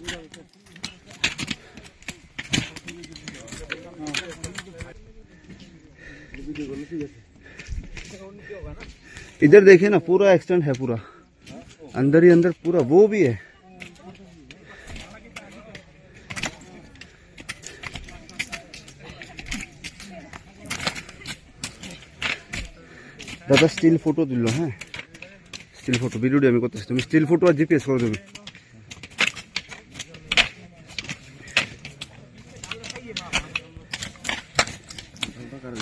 video করতে হবে না इधर देखें ना पूरा एक्सटेंट है पूरा अंदर ही अंदर पूरा वो भी है डाटा स्टील फोटो দিল হ্যাঁ স্টিল ফটো ভিডিও আমি করতেছি তুমি স্টিল ফটো আর জিপিএস করে দিবি कर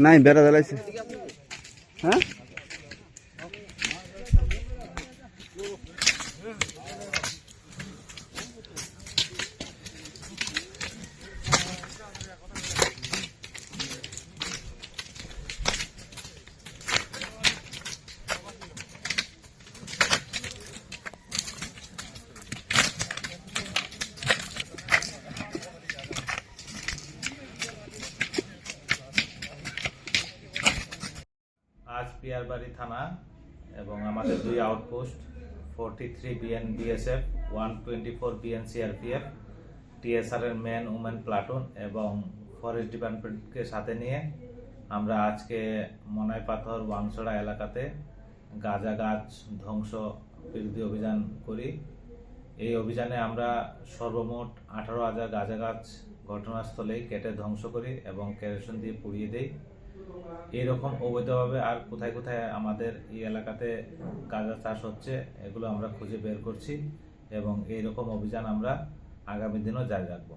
नहीं बेरा दल से हाँ পিয়ারবাড়ি থানা এবং আমাদের দুই outpost forty three BN BSF one twenty four BN CRPF TSR এর ম্যান উমেন প্লাটুন এবং ফরেস্ট ডিপার্টমেন্টকে সাথে নিয়ে আমরা আজকে মনাই পাথর বামসড়া এলাকাতে গাঁজা গাছ ধ্বংস বিরোধী অভিযান করি এই অভিযানে আমরা সর্বমোট আঠারো হাজার গাঁজা গাছ ঘটনাস্থলেই কেটে ধ্বংস করি এবং কেরোসিন দিয়ে পুড়িয়ে দেই এরকম অবৈধভাবে আর কোথায় কোথায় আমাদের এই এলাকাতে গাঁজা চাষ হচ্ছে এগুলো আমরা খুঁজে বের করছি এবং এইরকম অভিযান আমরা আগামী দিনও জারি রাখবো